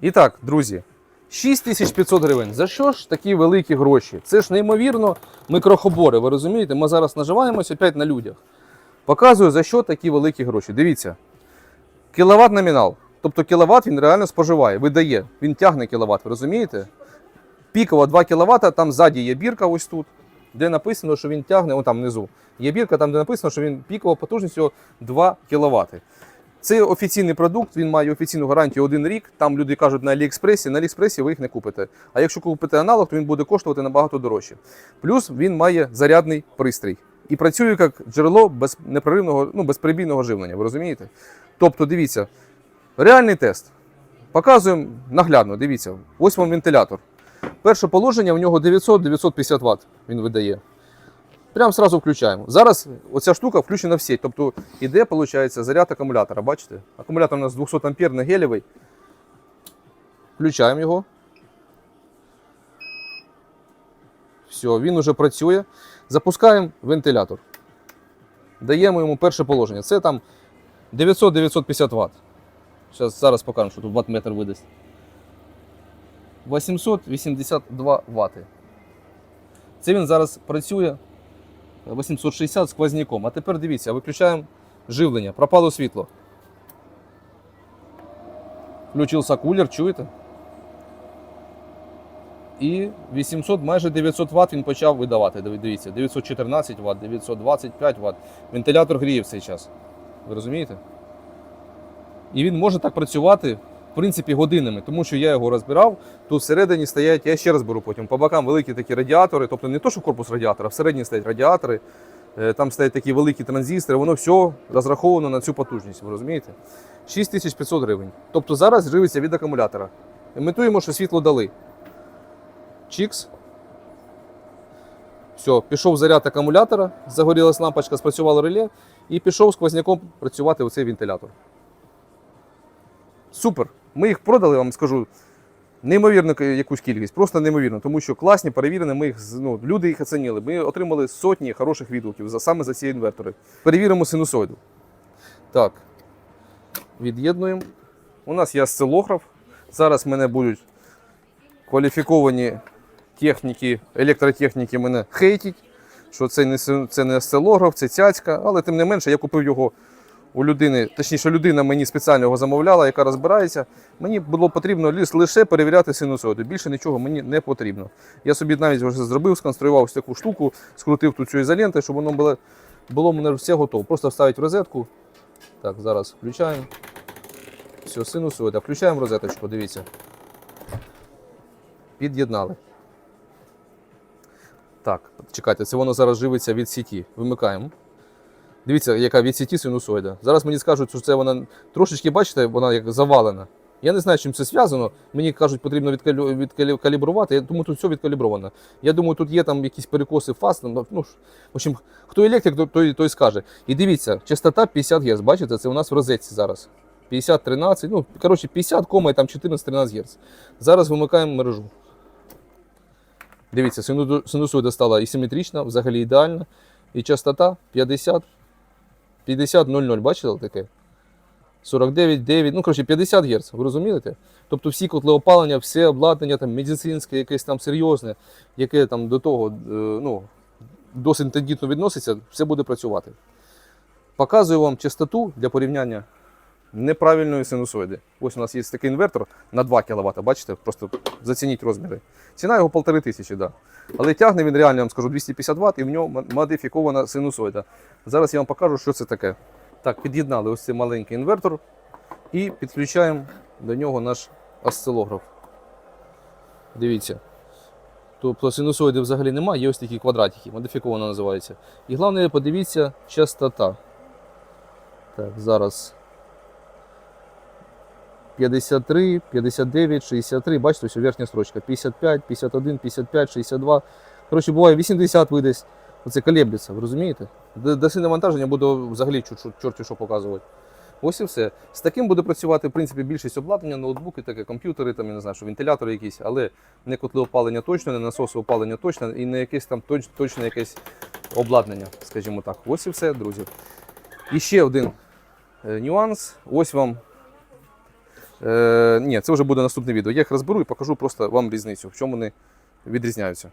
І так, друзі, 6500 гривень. За що ж такі великі гроші? Це ж неймовірно микрохобори, ви розумієте? Ми зараз наживаємось опять на людях. Показую, за що такі великі гроші. Дивіться. Кіловат номінал. Тобто кіловат він реально споживає, видає. Він тягне кіловат, ви розумієте? Піково 2 кВт, там ззаді є бірка ось тут, де написано, що він тягне, о там внизу. Є бірка, там де написано, що він пікова потужністю 2 кВт. Це офіційний продукт, він має офіційну гарантію один рік. Там люди кажуть на Аліекспресі, на Аліекспресі ви їх не купите. А якщо купите аналог, то він буде коштувати набагато дорожче. Плюс він має зарядний пристрій і працює як джерело без непреривного, ну, безперебійного живлення. Ви розумієте? Тобто, дивіться, реальний тест. Показуємо наглядно, дивіться, ось вам вентилятор. Перше положення в нього 900-950 Вт він видає. Прямо сразу включаємо. Зараз оця штука включена в сеть. Тобто іде, виходить, заряд акумулятора. Бачите? Акумулятор у нас 200 амперний гелєвий. Включаємо його. Все, він уже працює. Запускаємо вентилятор. Даємо йому перше положення. Це там 900-950 Вт. Зараз, зараз покажемо, що тут ватт-метр видасть. 882 Вт. Це він зараз працює 860 сквозняком. А тепер дивіться, виключаємо живлення, пропало світло. Включився кулер, чуєте? І 800, майже 900 Вт він почав видавати. Дивіться, 914 Вт, 925 Вт. Вентилятор гріє в цей час. Ви розумієте? І він може так працювати, принципі, годинами, тому що я його розбирав. Тут всередині стоять, я ще раз беру потім, по бокам великі такі радіатори, тобто не то, що корпус радіатора, всередині стоять радіатори, е, там стоять такі великі транзистори, воно все розраховано на цю потужність, ви розумієте? 6500 гривень. Тобто зараз живиться від акумулятора. Імітуємо, що світло дали. Чікс. Все, пішов заряд акумулятора, загорілась лампочка, спрацювало реле, і пішов сквозняком працювати оцей вентилятор. Супер. Ми їх продали, вам скажу, неймовірну якусь кількість, просто неймовірно, тому що класні, перевірені, ми їх, ну, люди їх оцінили. Ми отримали сотні хороших відгуків саме за ці інвертори. Перевіримо синусоїду. Так, від'єднуємо. У нас є осцилограф. Зараз мене будуть кваліфіковані техніки, електротехніки мене хейтять, що це не, це не осцилограф, це цяцька, але тим не менше я купив його у людини, точніше, людина мені спеціально його замовляла, яка розбирається. Мені було потрібно лише- перевіряти синусоїду. Більше нічого мені не потрібно. Я собі навіть вже зробив, сконструював ось таку штуку, скрутив тут цю ізоленти, щоб воно було, було мене все готово. Просто вставити в розетку. Так, зараз включаємо. Все, синусоїда. Включаємо розеточку, дивіться. Під'єднали. Так, чекайте, це воно зараз живиться від сіті. Вимикаємо. Дивіться, яка від сіті синусоїда. Зараз мені скажуть, що це вона трошечки, бачите, вона як завалена. Я не знаю, чим це зв'язано. Мені кажуть, потрібно відкалібрувати, я- тому тут все відкалібровано. Я думаю, тут є там якісь перекоси фаз. Ну, в общем, хто електрик, той, той скаже. І дивіться, частота 50 Гц. Бачите, це у нас в розетці зараз. 50-13, ну, коротше, 50, кома і там 14-13 Гц. Зараз вимикаємо мережу. Дивіться, сину- синусоїда стала і симетрична, взагалі ідеальна. І частота 50, 50-00, бачили таке? 49, 9, ну коротше 50 Гц, ви розумієте? Тобто всі котли опалення, все обладнання там медицинське, якесь там серйозне, яке там до того е, ну, досить тендітно відноситься, все буде працювати. Показую вам частоту для порівняння неправильної синусоїди. Ось у нас є такий інвертор на 2 кВт, бачите? Просто зацініть розміри. Ціна його 1500, да. але тягне він реально, я вам скажу, 250 Вт і в ньому модифікована синусоїда. Зараз я вам покажу, що це таке. Так, під'єднали ось цей маленький інвертор і підключаємо до нього наш осцилограф. Дивіться. Тобто синусоїди взагалі немає, є ось такі квадратики, модифіковано називається. І головне, подивіться, частота. Так, зараз 53, 59, 63, бачите, ось верхня строчка. 55, 51, 55, 62. Коротше, буває 80 видасть. Оце колеблеться, ви розумієте? До, навантаження буде взагалі чорт, чорті що показувати. Ось і все. З таким буде працювати, в принципі, більшість обладнання, ноутбуки, таке, комп'ютери, там, я не знаю, що вентилятори якісь, але не котли опалення точно, не насоси опалення точно, і не якесь там точ, точне якесь обладнання, скажімо так. Ось і все, друзі. І ще один е, нюанс. Ось вам Е, ні, це вже буде наступне відео. Я їх розберу і покажу просто вам різницю, в чому вони відрізняються.